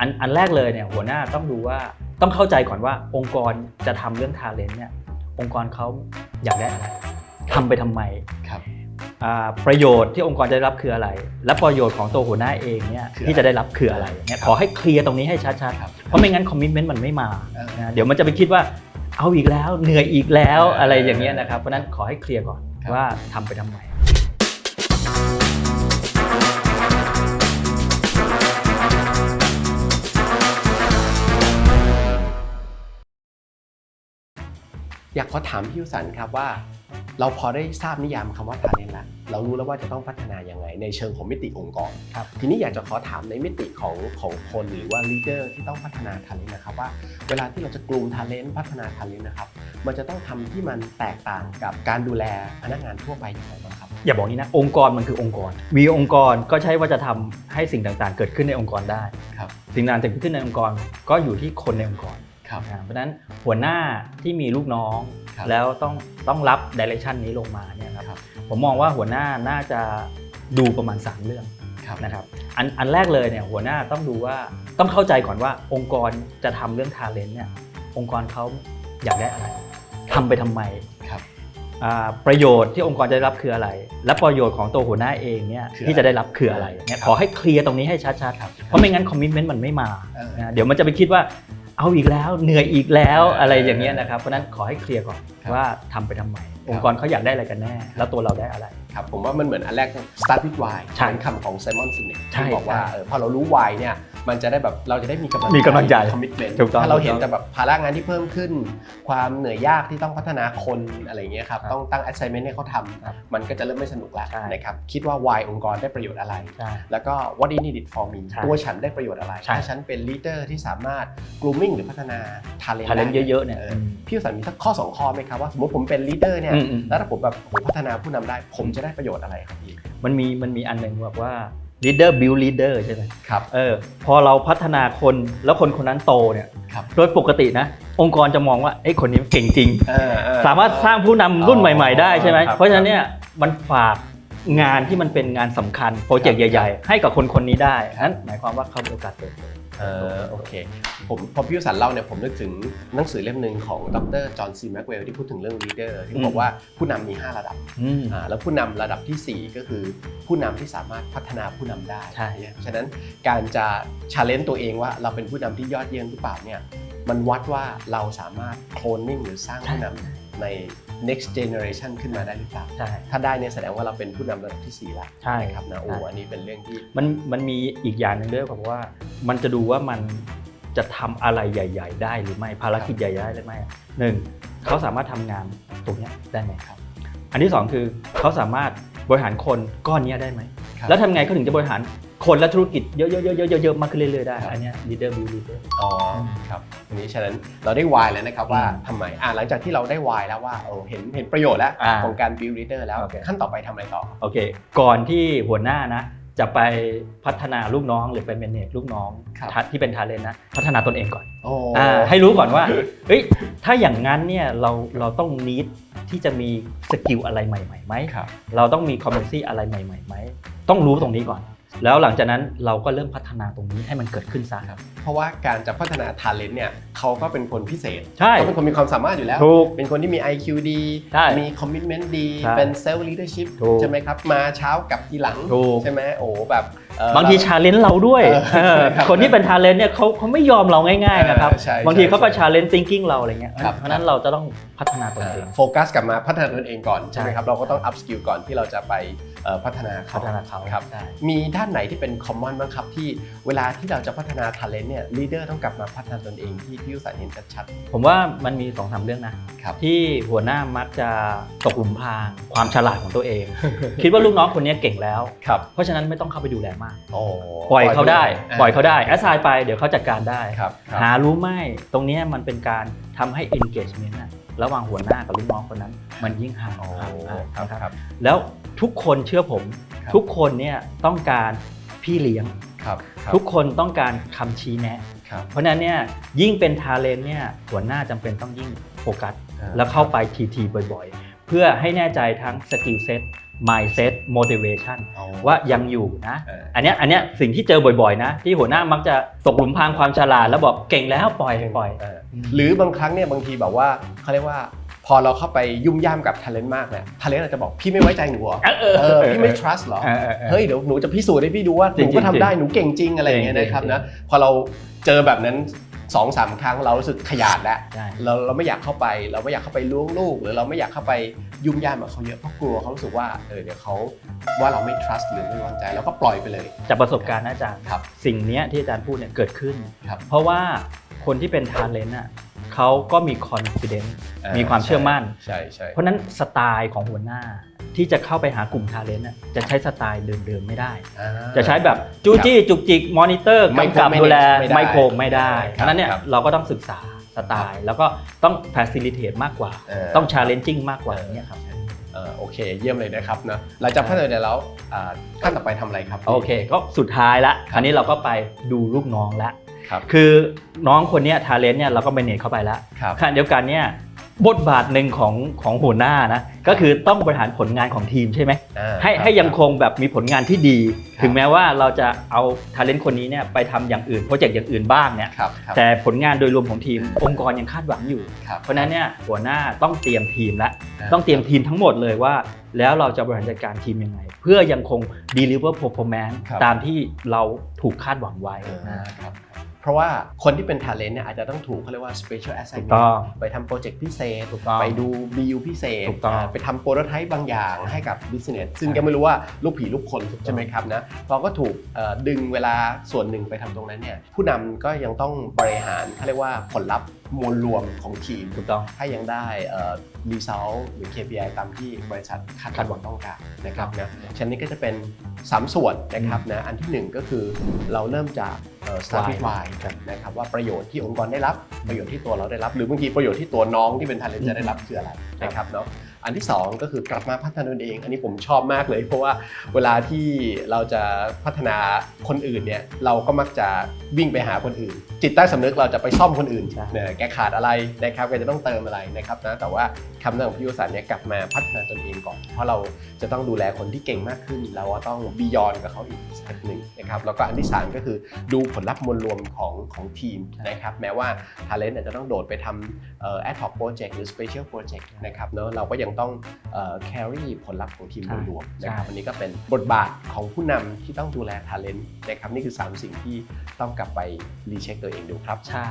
อันอันแรกเลยเนี่ยหัวหน้าต้องดูว่าต้องเข้าใจก่อนว่าองค์กรจะทำเรื่องทาเลนต์เนี่ยองค์กรเขาอยากได้อะไรทำไปทำไมครับอ่าประโยชน์ที่องค์กรจะได้รับคืออะไร และประโยชน์ของตัวหัวหน้าเองเนี่ยคือที่จะได้รับคืออะไรเนี่ยขอให้เคลียร์ตรงนี้ให้ชัดครับๆเพราะไม่งั้นคอมมิชเมนต์มันไม่มาเออนะเดี๋ยวมันจะไปคิดว่าเอาอีกแล้วเหนื่อยอีกแล้วเออออะไรอย่างเงี้ยนะครับเพราะฉะนั้นขอให้เคลียร์ก่อนครับว่าทำไปทำไม อยากขอถามพี่ยุสันครับว่า เราพอได้ทราบนิยามคำว่า talent แล้วเรารู้แล้วว่าจะต้องพัฒนายังไง ในเชิงของมิติองค์กรครับทีนี้อยากจะขอถามในมิติของของคนหรือว่า leader ที่ต้องพัฒนา talent นะครับว่าเวลาที่เราจะกลุ่ม talent พัฒนา talent นะครับ มันจะต้องทำที่มันแตกต่างกับการดูแลพนักงานทั่วไปอย่างไรบ้างครับอย่าบอกนี้นะองค์กรมันคือองค์กรมีองค์กรก็ใช่ว่าจะทำให้สิ่งต่างๆ เกิดขึ้นในองค์กรได้ครับสิ่งต่างๆเกิดขึ้นในองค์กรก็อยู่ที่คนในองค์กร ครับอ่าเพราะฉะนั้นหัวหน้าที่มีลูกน้อง ครับแล้วต้องต้องรับดิเรกชันนี้ลงมาเนี่ยครับครับผมมองว่าหัวหน้าน่าจะดูประมาณ 3 เรื่องครับนะครับอันอันแรกเลยเนี่ยหัวหน้าต้องดูว่าต้องเข้าใจก่อนว่าองค์กรจะทำเรื่องทาเลนต์เนี่ยองค์กรเขาอยากได้อะไรทำไปทำไมครับ อ่าประโยชน์ที่องค์กรจะได้รับคืออะไร และประโยชน์ของตัวหัวหน้าเองเนี่ยคือที่จะได้รับคืออะไรเนี่ยครับ ขอให้เคลียร์ตรงนี้ให้ชัดๆ ครับเพราะไม่งั้นคอมมิชเมนต์มันไม่มาเออนะเดี๋ยวมันจะไปคิดว่า เอาอีกแล้วเหนื่อยอีกแล้วเออออะไรอย่างเงี้ยนะครับเพราะฉะนั้นขอให้เคลียร์ก่อนครับว่าทำไปทำไม องค์กรเขาอยากได้อะไรกันแน่ แล้วตัวเราได้อะไร ครับผมว่ามันเหมือนอันแรก start with why ใช่เป็นคำของ Simon Sinek ใช่ที่บอกว่าใช่เออพอเรารู้ why เนี่ยมันจะได้แบบเราจะได้มีกำลังมีกำลังใจ commitment ถูกต้องถ้าเราเห็นถูกต้องแต่แบบภาระงานที่เพิ่มขึ้น ความเหนื่อยยากที่ต้องพัฒนาคนอะไรเงี้ยครับครับต้องตั้ง assignment ให้เขาทครับำมันก็จะเริ่มไม่สนุกแล้วใช่นะครับคิดว่า why องค์กรได้ประโยชน์อะไรใช่แล้วก็ what is needed for me ใช่ตัวฉันได้ประโยชน์อะไรใช่ถ้าฉันเป็น leader ที่สามารถ grooming หรือพัฒนา talent ทาเลนต์ได้เยอะๆเนี่ยอพี่สันมีสักข้อสองข้อไหมครับว่าสมมติผมเป็น leader เนี่ยอืมอืม แล้วถ้าผมแบบโอ้โหพัฒนาผู้นำได้ ผมจะได้ประโยชน์อะไรครับพี่มันมีมันมีอันหนึ่งแบบว่า leader build leader ใช่ไหมครับ เออพอเราพัฒนาคนแล้วคนคนนั้นโตเนี่ยครับ โดยปกตินะ องค์กรจะมองว่าไอ้ยคนนี้เก่งจริง เออเออ สามารถสร้างผู้นำรุ่นใหม่ ๆ ได้ใช่ไหมครับ เพราะฉะนั้นเนี่ยมันฝากงานที่มันเป็นงานสำคัญโปรเจกต์ครับใหญ่ ๆ ให้กับคนคนนี้ได้นั้นหมายความว่าเขามีโอกาสเติบโต เออโอเค ผมพอพี่วสันเล่าเนี่ยผมนึกถึงหนังสือเล่มหนึ่งของดรจอห์นซีแม็กเวลที่พูดถึงเรื่อง leader ที่บอกว่าผู้นำมี 5 ระดับอืม อ่าแล้วผู้นำระดับทีสี่4 ก็คือผู้นำที่สามารถพัฒนาผู้นำได้ใช่ เนี่ยฉะนั้นการจะ challenge ตัวเองว่าเราเป็นผู้นำที่ยอดเยี่ยมหรือเปล่าเนี่ยมันวัดว่าเราสามารถ cloning หรือสร้างผู้นำใน next generation ขึ้นมาได้หรือเปล่า ใช่ ถ้าได้เนี่ยแสดงว่าเราเป็นผู้นำระดับที่4แล้วใช่นะครับนะโอ้ใช่อันนี้เป็นเรื่องที่มันมันมีอีกอย่างหนึ่งด้วยครับว่า มันจะดูว่ามันจะทำอะไรใหญ่ ๆ ได้หรือไม่ภารกิจใหญ่ๆได้หรือไม่หนึ่งเขาสามารถทำงานตรงเนี้ยได้ไหมครับ อันที่สองคือเขาสามารถบริหารคนก้อนเนี้ยได้ไหมครับแล้วทำไงเขาถึงจะบริหาร คนและธุรกิจเยอะๆๆๆๆมากขึ้นเรื่อยๆได้ครับอันเนี้ย leader build leader อ๋อครับอันนี้ฉะนั้นเราได้วายแล้วนะครับว่าอืมทำไมอ่าหลังจากที่เราได้วายแล้วว่าเออเห็นเห็นประโยชน์แล้วอ่าของการ build leader แล้ว โอเค ขั้นต่อไปทำอะไรต่อ โอเค ก่อนที่หัวหน้านะ จะไปพัฒนาลูกน้องหรือไป manage ลูกน้องครับ ทัดที่เป็นทาเลนนะพัฒนาตนเองก่อนโอ้อ่าให้รู้ก่อนว่าเฮ้ยถ้าอย่างนั้นเนี่ยเราเราต้องนิดที่จะมีสกิลอะไรใหม่ๆไหม ครับ เราต้องมีคอม p e t e n c y อะไรใหม่ๆไหม ต้องรู้ตรงนี้ก่อน แล้วหลังจากนั้นเราก็เริ่มพัฒนาตรงนี้ให้มันเกิดขึ้นซะครับ เพราะว่าการจะพัฒนา talent เนี่ยเขาก็เป็นคนพิเศษใช่เขาเป็นคนมีความสามารถอยู่แล้ว ถูกเป็นคนที่มี IQ ดี ใช่มี commitment ดี ใช่เป็น self leadership ถูกใช่ไหมครับ มาเช้ากลับทีหลังถูก ใช่ไหมโอ้แบบเอ่อบางทีชาเลนจ์เราด้วยเออเออครับคนที่เป็นทาเลนต์เนี่ยเขาเขาไม่ยอมเราง่ายๆนะครับเออใช่บางทีเขาก็ใช่ชาเลนจ์ thinking เราอะไรเงี้ยครับเพราะฉะนั้นเราจะต้องพัฒนาตนเองโฟกัสกลับมาพัฒนาตนเองก่อนใช่ไหมใช่ครับเราก็ต้อง up skill ก่อนที่เราจะไปเอ่อพัฒนาเขาพัฒนาเขาครับใช่มีด้านไหนที่เป็น common บ้างครับที่เวลาที่เราจะพัฒนา talent เนี่ย leader ต้องกลับมาพัฒนาตนเองที่พี่ยุสันเห็นชัดผมว่ามันมีสองสามเรื่องนะครับที่หัวหน้ามักจะตกหลุมพรางความฉลาดของตัวเอง คิดว่าลูกน้องคนนี้เก่งแล้วๆครับเพราะฉะนั้นไม่ต้องเข้าไปดูแลมาก โอ้ปล่อยเขาได้าปล่อยเขาได้แอสไซน์ไปเดี๋ยวเขาจัดการได้ ครับครับ หารู้ไหมตรงเนี้ยมันเป็นการทำให้ engagement อะระหว่างหัวหน้ากับลูกน้องคนนั้น มันยิ่งห่างโอ้ห่างห่างครับนะครับครับ แล้วทุกคนเชื่อผม ครับ ทุกคนเนี่ยต้องการพี่เลี้ยง ครับครับทุกคนต้องการคำชี้แนะ ครับเพราะฉะนั้นเนี่ยยิ่งเป็นทาเลนเนี่ยหัวหน้าจำเป็นต้องยิ่งโฟกัสอ่าแล้วเข้าไปทีๆบ่อยๆ เพื่อให้แน่ใจทั้งสกิลเซ็ต mindset motivation อ๋อว่ายังอยู่นะเอออันเนี้ยอันเนี้ยสิ่งที่เจอบ่อยๆ นะ ที่หัวหน้ามักจะตกหลุมพรางความฉลาดแล้วบอกเก่งแล้วปล่อยปล่อยเออหรือบางครั้งเนี่ยบางทีแบบว่าเขาเรียกว่าพอเราเข้าไปยุ่มย่ามกับท ALENT มากเนี่ยท ALENT อาจจะบอกพี่ไม่ไว้ใจหนูเหรอเออเออเออพี่ไม่ trust เหรอเออเออเออเฮ้ยเดี๋ยวหนูจะพิสูจน์ให้พี่ดูว่าหจรินูงๆก็ทำได้จริงหนูเก่งจริงอะไรอย่างเงี้ยจริงๆนะครับจริงๆนะพอเราเจอแบบนั้น สองสามครั้งเรารู้สึกขยาดแล้วใช่ เราเราไม่อยากเข้าไป เราไม่อยากเข้าไปล้วงลูก หรือเราไม่อยากเข้าไปยุ่มย่ามกับเขาเยอะเพราะกลัวเขารู้สึกว่าเออเดี๋ยวเขาว่าเราไม่ trust หรือไม่วางใจเราก็ปล่อยไปเลย จากประสบการณ์นะอาจารย์ครับสิ่งเนี้ยที่อาจารย์พูดเนี่ยเกิดขึ้น ครับเพราะว่าคนที่เป็น talent อะเขาก็มี confidence มีความเชื่อมั่น ใช่ใช่เพราะฉะนั้นสไตล์ของหัวหน้า ที่จะเข้าไปหากลุ่ม talent น่ะจะใช้สไตล์เดิมๆไม่ได้อ่าจะใช้แบบจู้จี้จุกจิกมอนิเตอร์ Micro กำกับดูแล manage ไม่ได้ไมโครไม่ได้ครับฉะนั้นเนี่ยครับเราก็ต้องศึกษาสไตล์แล้วก็ต้อง facilitate มากกว่าเออต้อง challenging มากกว่าอย่างเนี้ยครับเออโอเคเยี่ยมเลยนะครับเนอะหลังจากพัฒนาเดี๋ยวแล้วอ่าขั้นต่อไปทำอะไรครับ โอเค ก็สุดท้ายละคราวนี้เราก็ไปดูลูกน้องละครับคือน้องคนเนี้ย talent เนี่ยเราก็ manage เข้าไปแล้วครับขณะเดียวกันเนี่ย บทบาทหนึ่งของของหัวหน้านะก็คือต้องบริหารผลงานของทีมใช่ไหมอ่าให้ครับให้ยังคงแบบมีผลงานที่ดีครับถึงแม้ว่าเราจะเอาท ALENT คนนี้เนี่ยไปทำอย่างอื่นโปรเจกต์อย่างอื่นบ้างเนี่ยครับครับแต่ผลงานโดยรวมของทีมองค์กรยังคาดหวังอยู่ ครับ เพราะฉะนั้นเนี่ยหัวหน้าต้องเตรียมทีมละาต้องเตรียมทีมทั้งหมดเลยว่า แล้วเราจะบริหารจัดการทีมยังไง เพื่อยังคง deliver performance ครับ ตามที่เราถูกคาดหวังไว้ อ่านะครับ เพราะว่าคนที่เป็น talent เนี่ยอาจจะต้องถูกเขาเรียกว่า special ถูก assignment ต้อง ไปทำโปรเจกต์พิเศษ ถูกต้องไปดู BU พิเศษถูกต้องาไปทำโปรโตไทป์บางอย่างให้กับ business ซึ่งก็ไม่รู้ว่าลูกผีลูกคนใช่ไหมครับนะเราก็ถูกเอ่อดึงเวลาส่วนหนึ่งไปทำตรงนั้นเนี่ยผู้นำก็ยังต้องบริหารเขาเรียกว่าผลลัพธ์ มวลรวมของทีมถูกต้องให้ยังได้เอ่อ result หรือ KPI ตามที่บริษัทคาดหวังต้องการนะครับนะชั้นนี้ก็จะเป็น 3 ส่วนนะครับนะอันทีหนึ่1 ก็คือเราเริ่มจากเอ่อ start with why นะครับว่าประโยชน์ที่องค์กรได้รับประโยชน์ที่ตัวเราได้รับ หรือบางทีประโยชน์ที่ตัวน้องที่เป็น talent จะได้รับคืออะไรนะครับเนาะ อันที่ 2 ก็คือกลับมาพัฒนาตนเอง อันนี้ผมชอบมากเลย เพราะว่าเวลาที่เราจะพัฒนาคนอื่นเนี่ยเราก็มักจะวิ่งไปหาคนอื่น จิตใต้สำนึกเราจะไปซ่อมคนอื่นใช่เนี่ยแกขาดอะไรนะครับแกจะต้องเติมอะไรนะครับนะแต่ว่าคำแนะนำของพี่วสันต์เนี่ยกลับมาพัฒนาตนเองก่อน เพราะเราจะต้องดูแลคนที่เก่งมากขึ้น เราก็ต้องบียอนกับเขาอีกสเต็ปหนึ่งนะครับแล้วก็อันที่สามก็คือดูผลลัพธ์มวลรวมของของทีมนะครับแม้ว่า Talent อาจจะต้องโดดไปทำเอ่อ ad hoc project หรือ special project นะครับเนอะเราก็ยังต้องเอ่อ carry ผลลัพธ์ของทีมโดยรวมนะครับใช่อันนี้ก็เป็นบทบาทของผู้นำที่ต้องดูแล Talent นะครับนี่คือ 3 สิ่งที่ต้องกลับไปรีเช็คตัวเองดูครับใช่